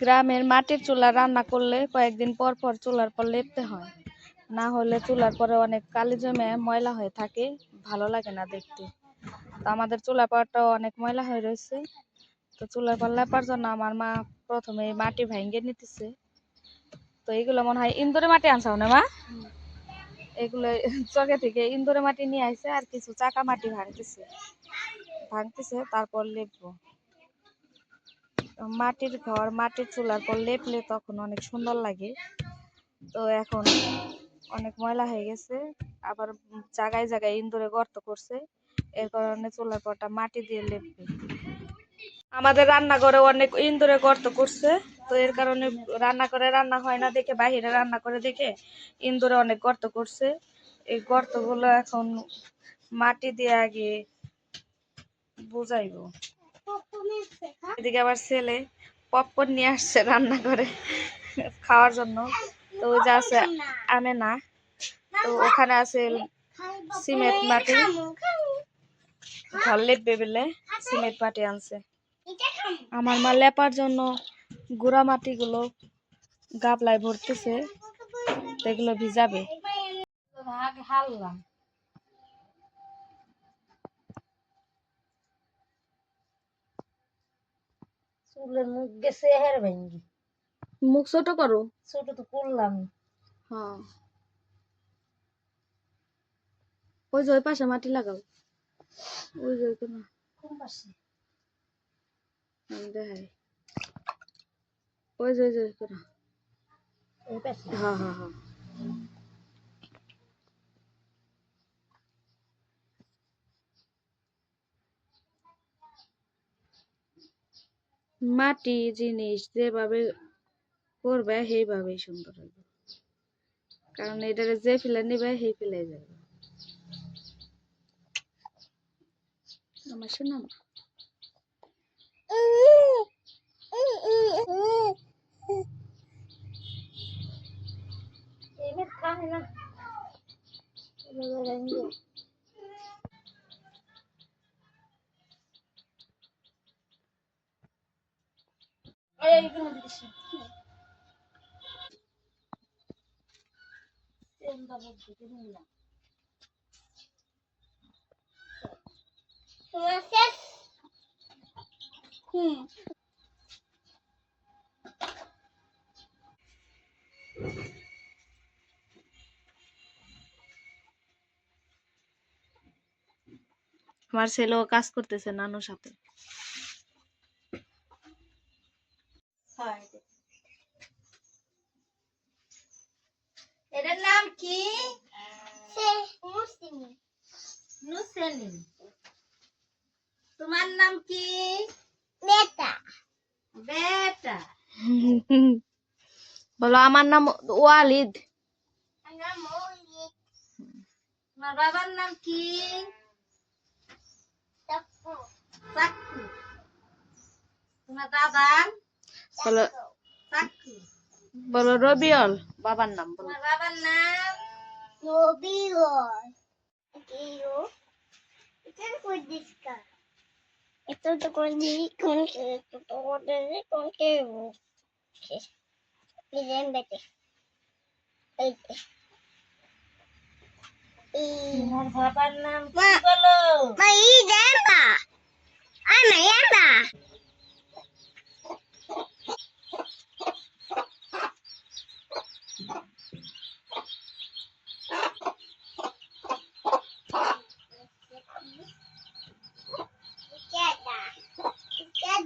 গ্রামের মাটির চুলা রান্না করলে কয়েকদিন পর পর চুলার পর লেপতে হয়। না হলে চুলার পরে অনেক কালি জমে ময়লা হয়ে থাকে, ভালো লাগে না দেখতে। তো আমাদের চুলার পাড়টাও অনেক ময়লা হয়ে রয়েছে। তো চুলার পর লেপার জন্য আমার মা প্রথমে মাটি ভেঙে নিতেছে। তো এগুলো মনে হয় ইন্দুরে মাটি আনছাও না মা? এগুলো চকে থেকে ইন্দুরে মাটি নিয়ে আসছে আর কিছু চাকা মাটি ভাঙতেছে। ভাঙতেছে, তারপর লেপবো। মাটির ঘর, মাটির চুলার পর লেপলে তখন অনেক সুন্দর লাগে। তো এখন অনেক ময়লা হয়ে গেছে, আবার জায়গায় জায়গায় ইন্দুরে গর্ত করছে। এর কারণে চুলার পরটা মাটি দিয়ে লেপবে আমাদের রান্নাঘরে অনেক ইন্দুরে গর্ত করছে, তো এর কারণে রান্না করে রান্না হয় না দেখে, বাইরে রান্না করে দেখে ইন্দুরে অনেক গর্ত করছে। এই গর্তগুলো এখন মাটি দিয়ে আগে বুঝাইবো। এদিকে আবার ছেলে পপকর্ন নিয়ে আসছে রান্না করে খাওয়ার জন্য। তো ওই যে আছে আনে না তো ওখানে আছে সিমেন্ট মাটি। ঘর লেপবে বেলে সিমেন্ট মাটি আনছে। আমার মা লেপার জন্য গুঁড়া মাটিগুলো গাবলায় ভরতেছে। এগুলো ভিজাবে। হারলাম চুলের মুখ গেছে হের ভেঙ্গি। মুখ ছোট করো। ছোট তো করলাম। হ্যাঁ। ওই যে ওই পাশে মাটি লাগাও। ওই যে ওইখানে। কোন পাশে? আমি দেখাই। ওই যে ওই যে এই পাশে? হ্যাঁ হ্যাঁ হ্যাঁ। মাটি জিনিস যেভাবে করবে, সেইভাবেই সুন্দর হবে কারণ এটারে যে ফেলে নিবে, সেই ফেলে যাবে। আমার শোনা এই মেয়ে খায় না এইগুলো আমার ছেলেও কাজ করতেছে নানুর সাথে। এটার নাম কি নুসেলিন তোমার নাম কি বেটা বেটা বলো আমার নাম ওয়ালিদ তোমার বাবার নাম কি চাকু তোমার দাদার বলো বলো রবিউল। বাবার নাম বলো। বাবার নাম রবিউল। এটা তো কোন কোন কোন বাবার নাম বলো মা ই দেবা আমি আমি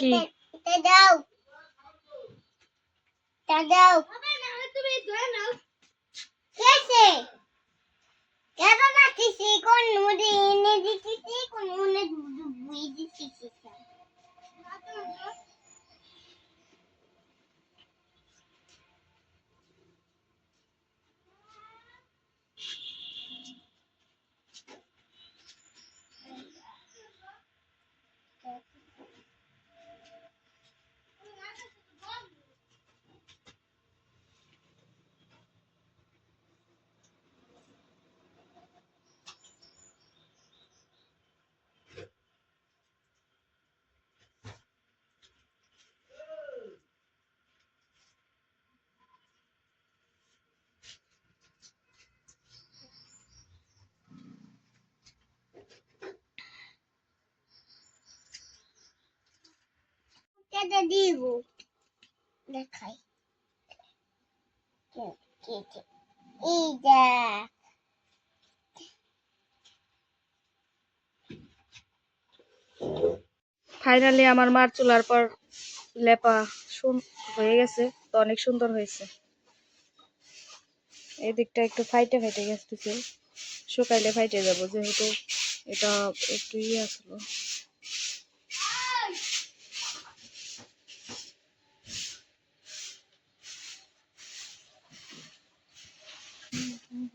কি দাও দাও কেসে কেন না কিছু কোন মুড়ি এনে কেটে দিব দেখাই ফাইনালি আমার মার চুলার পর লেপা হয়ে গেছে, তো অনেক সুন্দর হয়েছে। এই দিকটা একটু ফাইটে ফাইটে গেছে। শুকাইলে ফাইটে যাব, যেহেতু এটা একটু ইয়ে আসলো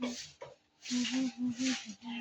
mm-hmm, mm-hmm. mm-hmm.